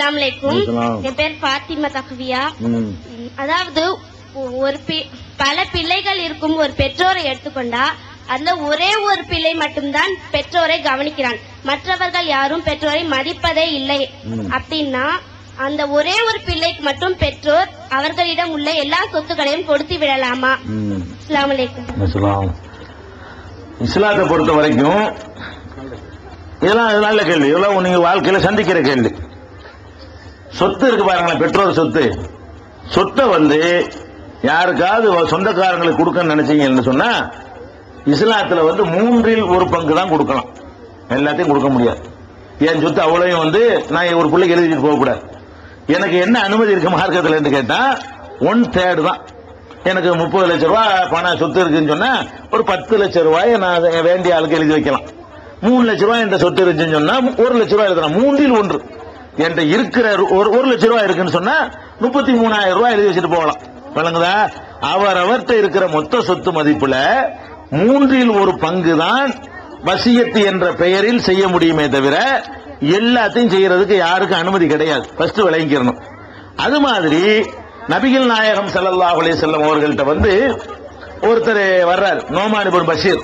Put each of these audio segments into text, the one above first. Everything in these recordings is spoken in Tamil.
அஸ்ஸலாம். என் பேர் ஃபாத்திமா தக்வியா. அதாவது ஒரு பல பிள்ளைகள் இருக்கும் ஒரு பெற்றோரை எடுத்துக்கொண்டா அதுல ஒரே ஒரு பிள்ளை மட்டும்தான் பெற்றோரை கவனிக்கிறான். மற்றவர்கள் யாரும் பெற்றோரை மதிப்பதே இல்லை. அப்படின்னா அந்த ஒரே ஒரு பிள்ளைக்கு மட்டும் பெற்றோர் அவர்களிடம் உள்ள எல்லா சொத்துக்களையும் கொடுத்து விடலாமா? ம். அஸ்ஸலாமு அலைக்கும் இஸ்லாம் இஸ்லாத்தை பொறுத்த வரைக்கும் இதெல்லாம் இது நல்ல கேள்வி. இதெல்லாம் நீங்க வாழ்க்கையில சந்திக்கிற கேள்வி. சொத்து இருக்கு பாருங்களேன் பெற்றோர் சொத்து. சொத்தை வந்து யாருக்காவது சொந்தக்காரங்களுக்கு கொடுக்கன்னு நினைச்சீங்கன்னு சொன்னா இஸ்லாத்துல வந்து மூன்றில் ஒரு பங்கு தான் கொடுக்கலாம். எல்லாத்தையும் கொடுக்க முடியாது. என் சொத்து அவ்வளவையும் வந்து நான் ஒரு பிள்ளைக்கு எழுதிட்டு போகக்கூடாது எனக்கு என்ன அனுமதி இருக்கு மார்க்கத்தில் கேட்டா ஒன் தேர்டு தான். எனக்கு முப்பது லட்ச ரூபாய் பணம் சொத்து இருக்குன்னு சொன்னா ஒரு பத்து லட்ச ரூபாய் நான் வேண்டிய ஆளுக்கு எழுதி வைக்கலாம். மூணு லட்ச ரூபாய் என்ற சொத்து இருந்துச்சுன்னு சொன்னா ஒரு லட்ச ரூபாய் எழுதலாம். மூன்றில் ஒன்று. என்கிட்ட இருக்கிற ஒரு ஒரு லட்ச ரூபாய் இருக்குன்னு சொன்னா முப்பத்தி மூணாயிரம் ரூபாய் எழுதி வச்சுட்டு போகலாம். விளங்குதா? அவர் அவர்கிட்ட இருக்கிற மொத்த சொத்து மதிப்புல மூன்றில் ஒரு பங்கு தான் வசியத்து என்ற பெயரில் செய்ய முடியுமே தவிர எல்லாத்தையும் செய்யறதுக்கு யாருக்கும் அனுமதி கிடையாது. ஃபர்ஸ்ட் விளங்கிக்கிறணும் அது மாதிரி நபிகள் நாயகம் ஸல்லல்லாஹு அலைஹி வஸல்லம் அவர்கள்ட்ட வந்து ஒருத்தர் வர்றார் நோமானிபுர் பஷீர்.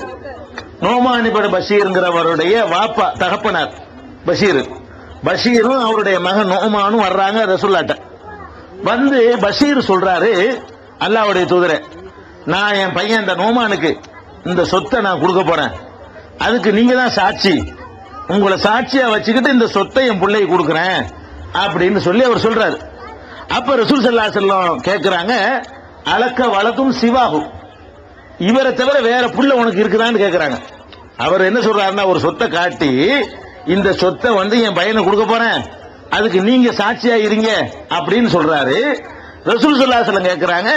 நோமானிபுர் பஷீர்ங்கிறவருடைய வாப்பா தகப்பனார் பஷீர். பஷீரும் அவருடைய மகன் நோமானும் வர்றாங்க ரசுல்லாட்ட வந்து பஷீர் சொல்றாரு அல்லாஹ்வுடைய தூதரே நான் என் பையன் இந்த நோமானுக்கு இந்த சொத்தை நான் கொடுக்க போறேன். அதுக்கு நீங்க தான் சாட்சி. உங்களை சாட்சியா வச்சுக்கிட்டு இந்த சொத்தை என் பிள்ளைக்கு கொடுக்குறேன் அப்படின்னு சொல்லி அவர் சொல்றாரு. அப்ப ரசூல் சல்லா செல்லம் கேக்குறாங்க அளக்க வழக்கும் சிவாகும் இவரை தவிர வேற புள்ள உனக்கு இருக்குதான்னு கேக்குறாங்க. அவர் என்ன சொல்றாருன்னா ஒரு சொத்தை காட்டி இந்த சொத்தை வந்து என் பையனை கொடுக்க போறேன். அதுக்கு நீங்க சாட்சியா இருங்க அப்படின்னு சொல்றாரு. ரசூல் சுல்லாசலம் கேட்கிறாங்க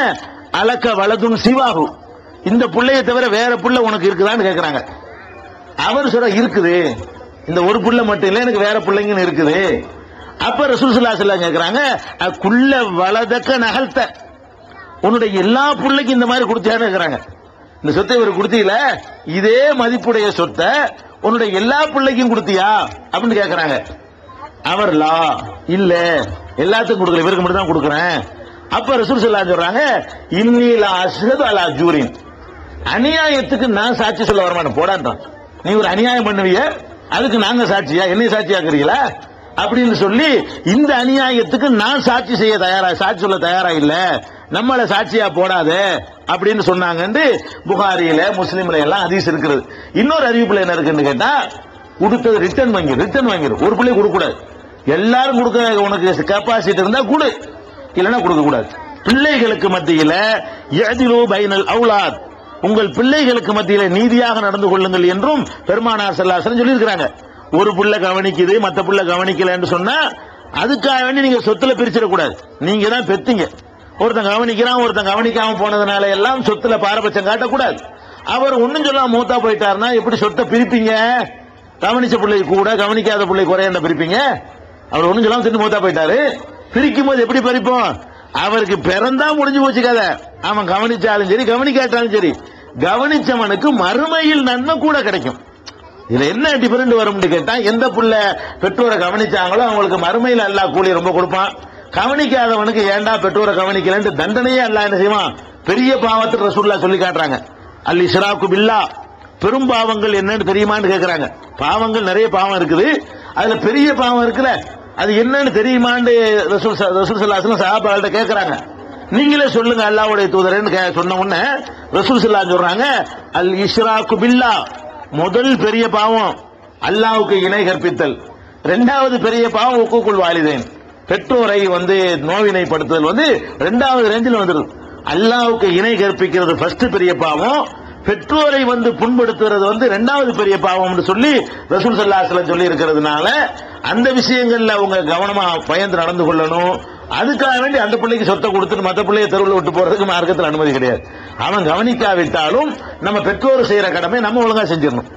அலக்க வலதும் சிவாகு இந்த பிள்ளைய தவிர வேற புள்ள உனக்கு இருக்குதான்னு கேட்கிறாங்க அவர் சொல்ற இருக்குது. இந்த ஒரு புள்ள மட்டும் இல்ல எனக்கு வேற பிள்ளைங்கன்னு இருக்குது. அப்ப ரசூல் சுல்லாசலம் கேட்கிறாங்க குள்ள வலதக்க நகல்த்த. உன்னுடைய எல்லா பிள்ளைக்கும் இந்த மாதிரி கொடுத்தியான்னு கேட்கிறாங்க இந்த சொத்தை இவர் கொடுத்தீங்கள இதே மதிப்புடைய சொத்தை உன்னுடைய எல்லா பிள்ளைக்கும் கொடுத்தியா? அப்படின்னு கேக்குறாங்க. அவர் லா இல்ல. எல்லாத்துக்கும் கொடுக்கல. இவருக்கு மட்டும் தான் கொடுக்குறேன். அப்ப ரசூல் சொல்லா சொல்றாங்க இன்னில அசது அலா ஜூரின். அநியாயத்துக்கு நான் சாட்சி சொல்ல வரமாட்டேன். போடான்றான். நீ ஒரு அநியாயம் பண்ணுவிய அதுக்கு நாங்க சாட்சியா? என்னை சாட்சியாக்குறீங்களா? அப்படின்னு சொல்லி இந்த அநியாயத்துக்கு நான் சாட்சி செய்ய தயாரா சாட்சி சொல்ல தயாரா இல்ல. நம்மள சாட்சியா போடாத அப்படின்னு சொன்னாங்கன்னு புகாரியில முஸ்லீம்ல எல்லாம் ஹதீஸ் இருக்கிறது இன்னொரு அறிவிப்புல என்ன இருக்குன்னு கேட்டா கொடுத்தது ரிட்டர்ன் வாங்கிரு ரிட்டர்ன் வாங்கிடு. ஒரு பிள்ளை கொடுக்க கூடாது எல்லாரும் கொடுக்க உனக்கு கெப்பாசிட்டி இருந்தா கொடு. இல்லைன்னா கொடுக்க கூடாது பிள்ளைகளுக்கு மத்தியில எதிலோ பைனல் அவுலாத். உங்கள் பிள்ளைகளுக்கு மத்தியில நீதியாக நடந்து கொள்ளுங்கள் என்றும் பெருமானார் செல்லாசன் சொல்லியிருக்கிறாங்க. ஒரு புள்ள கவனிக்குது மத்த புள்ள கவனிக்கலன்னு சொன்னா அதுக்காக வேண்டி நீங்க சொத்துல பிரிச்சிடக்கூடாது நீங்க தான் பெத்தீங்க. ஒருத்தன் கவனிக்கிறான் ஒருத்தன் கவனிக்காம போனதுனால எல்லாம் சொத்துல பாரபட்சம் காட்டக்கூடாது. அவர் ஒன்னும் சொல்லாம மூத்தா போயிட்டாருன்னா எப்படி சொத்தை பிரிப்பீங்க? கவனிச்ச பிள்ளை கூட கவனிக்காத பிள்ளை குறையண்ட பிரிப்பீங்க? அவர் ஒன்றும் சொல்லாம சென்று மூத்தா போயிட்டாரு. பிரிக்கும் போது எப்படி பறிப்போம் அவருக்கு பிறந்தா முடிஞ்சு போச்சு கதை. அவன் கவனிச்சாலும் சரி கவனிக்காட்டாலும் சரி. கவனிச்சவனுக்கு மறுமையில் நன்மை கூட கிடைக்கும். இதுல என்ன டிஃபரெண்ட் வரும்னு கேட்டா எந்த புள்ள பெற்றோரை கவனிச்சாங்களோ அவங்களுக்கு மறுமையில் அல்லாஹ் கூலி ரொம்ப கொடுப்பான். கவனிக்காதவனுக்கு ஏன்டா பெற்றோரை கவனிக்கலன்ட்டு தண்டனையே அல்லா என்ன செய்வான்? பெரிய பாவத்தை ரசூல்லா சொல்லி காட்டுறாங்க. அல் இஸ்ராக்கு பில்லா. பெரும் பாவங்கள் என்னன்னு தெரியுமான்னு கேக்குறாங்க. பாவங்கள் நிறைய பாவம் இருக்குது. அதுல பெரிய பாவம் இருக்குல்ல அது என்னன்னு தெரியுமான்னு ரசூல் ச- ரசூல் சல்லாஹ் நீங்களே சொல்லுங்க அல்லாவுடைய தூதரன்னு கே- சொன்ன உடனே ரசூல் சல்லா சொல்றாங்க அல் இஸ்ராக்கு பில்லா. முதல் பெரிய பாவம் அல்லாவுக்கு இணை கற்பித்தல். ரெண்டாவது பெரிய பாவம் உக்குக்குள் வாலிதேன். பெற்றோரை வந்து நோவினைப்படுத்துதல் வந்து ரெண்டாவது ரேஞ்சில் வந்துடும் அல்லாவுக்கு இணை கற்பிக்கிறது ஃபர்ஸ்ட் பெரிய பாவம். பெற்றோரை வந்து புண்படுத்துறது வந்து ரெண்டாவது பெரிய பாவம்னு சொல்லி ரசூல் சல்லாஹ்ல சொல்லி இருக்கிறதுனால அந்த விஷயங்கள்ல அவங்க கவனமா பயந்து நடந்து கொள்ளணும். அதுக்காக வேண்டி அந்த பிள்ளைக்கு சொத்தை கொடுத்துட்டு மத்த பிள்ளைய தெருவில் விட்டு போறதுக்கு மார்க்கத்தில் அனுமதி கிடையாது. அவன் கவனிக்காவிட்டாலும் நம்ம பெற்றோர் செய்யற கடமை நம்ம ஒழுங்கா செஞ்சிடணும்.